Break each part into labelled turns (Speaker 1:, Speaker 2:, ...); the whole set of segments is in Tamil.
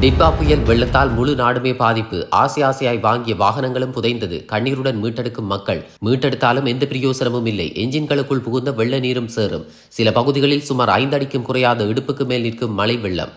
Speaker 1: டிப்பா புயல் வெள்ளத்தால் முழு நாடுமே பாதிப்பு. ஆசை ஆசையாய் வாங்கிய வாகனங்களும் புதைந்தது. கண்ணீருடன் மீட்டெடுக்கும் மக்கள். மீட்டெடுத்தாலும் எந்த பிரியோசனமும் இல்லை. என்ஜின்களுக்குள் புகுந்த வெள்ள நீரும் சேரும். சில பகுதிகளில் சுமார் ஐந்து அடிக்கும் குறையாத இடுப்புக்கு மேல் நிற்கும் மழை வெள்ளம்.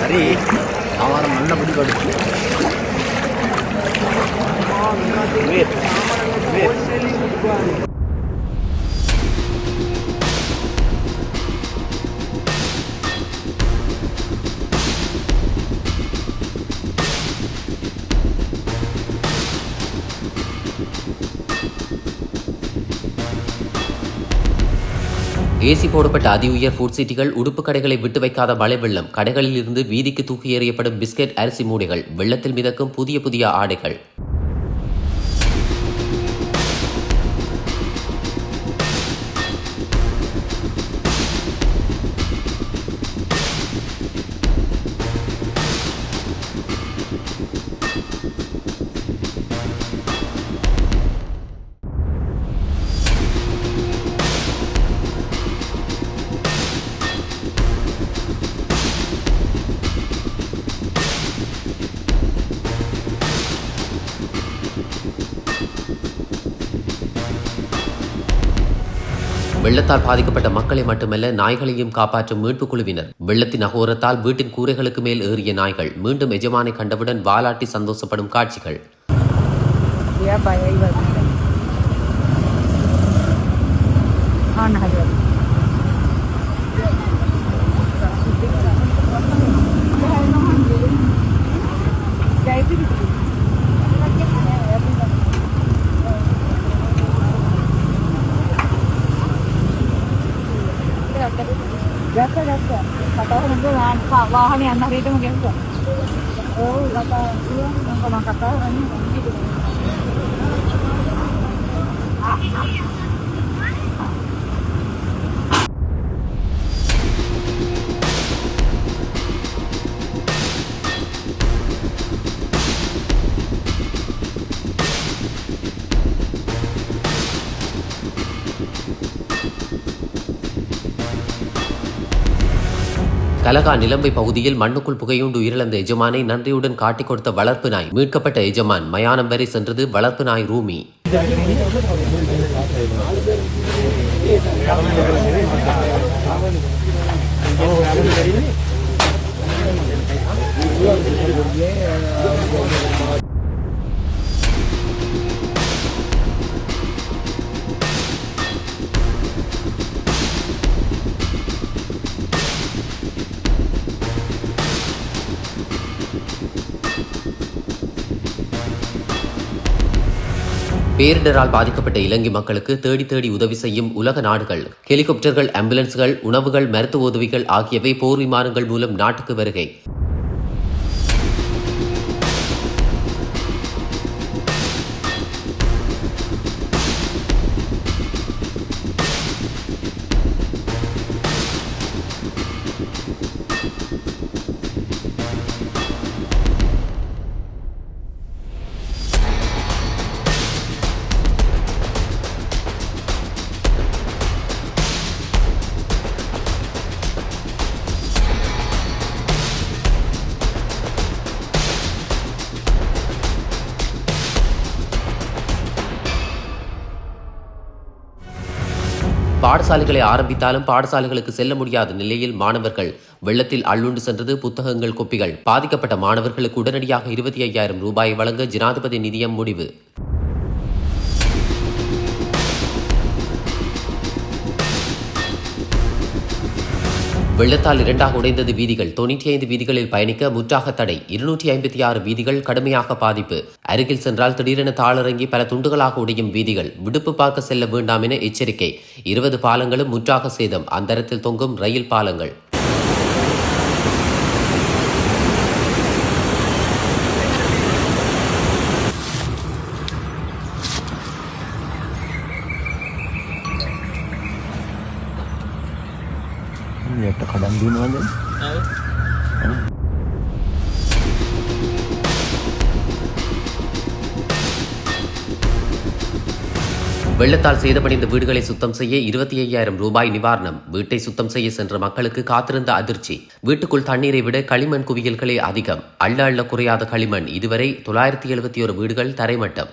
Speaker 2: சரி அவரை நல்லபடி கொடுத்து
Speaker 1: ஏசி போடப்பட்ட அதி உயர் ஃபுட் சிட்டிகள் உடுப்பு கடைகளை விட்டு வைக்காத மழை வெள்ளம் கடைகளில் இருந்து வீதிக்கு தூக்கி எறியப்படும் பிஸ்கெட் அரிசி மூடைகள் வெள்ளத்தில் மிதக்கும் புதிய புதிய ஆடைகள். வெள்ளத்தால் பாதிக்கப்பட்ட மக்களை மட்டுமல்ல நாய்களையும் காப்பாற்றும் மீட்புக் குழுவினர். வெள்ளத்தின் அகோரத்தால் வீட்டின் கூரைகளுக்கு மேல் ஏறிய நாய்கள் மீண்டும் எஜமானை கண்டவுடன் வாலாட்டி சந்தோஷப்படும் காட்சிகள்.
Speaker 3: വാഹനയാണ് അറിയിക്കും കേൾക്കാം ഓ ഇതൊക്കെ നമുക്ക് നോക്കട്ടെ
Speaker 1: கலகா நிலம்பை பகுதியில் மண்ணுக்குள் புகையுண்டு உயிரிழந்த எஜமானை நன்றியுடன் காட்டிக் கொடுத்த வளர்ப்பு நாய் மீட்கப்பட்ட எஜமான் மயானம் வரை சென்றது வளர்ப்பு நாய் ரூமி. பேரிடரால் பாதிக்கப்பட்ட இலங்கை மக்களுக்கு தேடி தேடி உதவி செய்யும் உலக நாடுகள். ஹெலிகாப்டர்கள் ஆம்புலன்ஸ்கள் உணவுகள் மருத்துவ உதவிகள் ஆகியவை போர் விமானங்கள் மூலம் நாட்டுக்கு வருகை. பாடசாலைகளை ஆரம்பித்தாலும் பாடசாலைகளுக்கு செல்ல முடியாத நிலையில் மாணவர்கள் வெள்ளத்தில் அள்ளுண்டு சென்றது புத்தகங்கள் கொப்பிகள். பாதிக்கப்பட்ட மாணவர்களுக்கு உடனடியாக இருபத்தி ஐயாயிரம் ரூபாய் வழங்க ஜனாதிபதி நிதியம் முடிவு. வெள்ளத்தால் இரண்டாக உடைந்தது வீதிகள். தொண்ணூற்றி ஐந்து வீதிகளில் பயணிக்க முற்றாக தடை. இருநூற்றி ஐம்பத்தி ஆறு வீதிகள் கடுமையாக பாதிப்பு. அருகில் சென்றால் திடீரென தாளிறங்கி பல துண்டுகளாக உடையும் வீதிகள். விடுப்பு பார்க்க செல்ல வேண்டாம் என எச்சரிக்கை. இருபது பாலங்களும் முற்றாக சேதம். அந்தரத்தில் தொங்கும் ரயில் பாலங்கள்.
Speaker 2: Landi
Speaker 1: வெள்ளத்தால் சேதமடைந்த வீடுகளை சுத்தம் செய்ய இருபத்தி ஐயாயிரம் ரூபாய் நிவாரணம். வீட்டை சுத்தம் செய்ய சென்ற மக்களுக்கு காத்திருந்த அதிர்ச்சி. வீட்டுக்குள் தண்ணீரை விட களிமண் குவியல்களே அதிகம். அள்ள அள்ள குறையாத களிமண். இதுவரை தொள்ளாயிரத்தி எழுபத்தி ஒரு வீடுகள் தரைமட்டம்.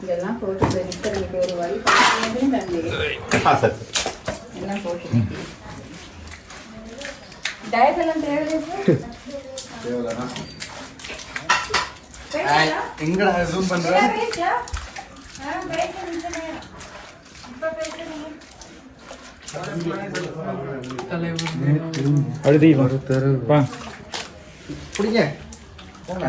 Speaker 3: இதெல்லாம் போட்டு பெருக்கிறதுக்கு ஒரு வழி பண்ணி தண்ணி எல்லாம் போட்டு டயட் எல்லாம் தேவையில்லை
Speaker 2: எங்கடா ஜூம் பண்ற
Speaker 4: அடுத்து வா
Speaker 2: பிடிங்க போங்க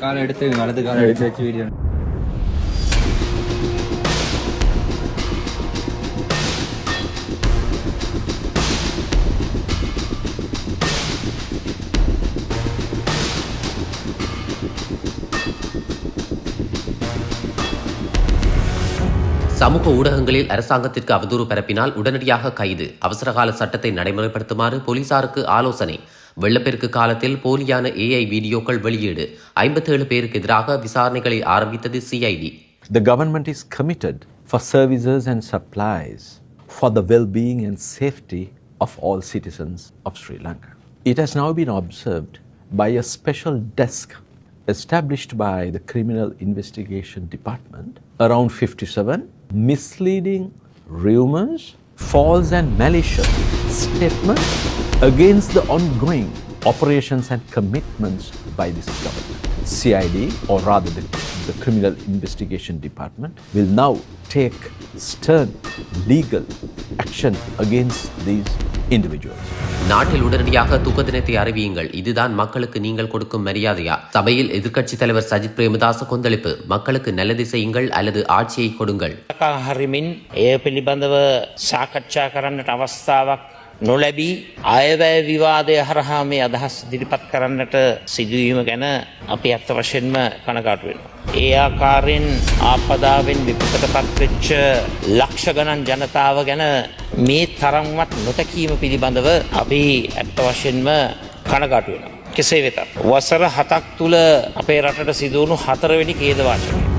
Speaker 4: காலை எடுத்து வலது காலை எடுத்து வச்சு வீடியோ
Speaker 1: சமூக ஊடகங்களில் அரசாங்கத்திற்கு அவதூறு பரப்பினால் உடனடியாக கைது அவசரகால சட்டத்தை நடைமுறைப்படுத்துமாறு போலீசாருக்கு ஆலோசனை வெள்ளப்பெருக்கு காலத்தில் போலியான ஏஐ வீடியோக்கள் வெளியீடு ஐம்பத்தேழு பேருக்கு எதிராக விசாரணைகளை ஆரம்பித்தது CID
Speaker 5: The government is committed for services and supplies for the well being and safety of all citizens of Sri Lanka. It has now been observed by a special desk established by the Criminal Investigation Department around 57 misleading rumors, false and malicious statements against the ongoing operations and commitments by this government. CID, or rather the, the Criminal Investigation Department, will now take stern legal action against these individuals.
Speaker 1: நாட்டில் உடனடியாக துக்க தினத்தை அறிவியுங்கள் இதுதான் மக்களுக்கு நீங்கள் கொடுக்கும் மரியாதையா சபையில் எதிர்க்கட்சித் தலைவர் சஜித் பிரேமதாச கொந்தளிப்பு மக்களுக்கு நல்லது செய்யுங்கள் அல்லது ஆட்சியை கொடுங்கள்
Speaker 6: හරිමින් එය පිළිබඳව සාකච්ඡා කරන්නට අවස්ථාවක් නොලැබී අයවැය විවාදය හරහා මේ අදහස් දිරිපත් කරන්නට සිදුවීම ගැන අපි ඇත්ත වශයෙන්ම කනගාටු වෙනවා. ඒ ආකාරයෙන් ආපදාවෙන් විපකට පත්වෙච්ච ලක්ෂ ගණන් ජනතාව ගැන මේ තරම්වත් නොතැකීම පිළිබඳව අපි ඇත්ත වශයෙන්ම කනගාටු වෙනවා. කෙසේ වෙතත්. වසර හතක් තුළ අපේ රටට සිදුවුණු හතරවෙනි කේදවාචක.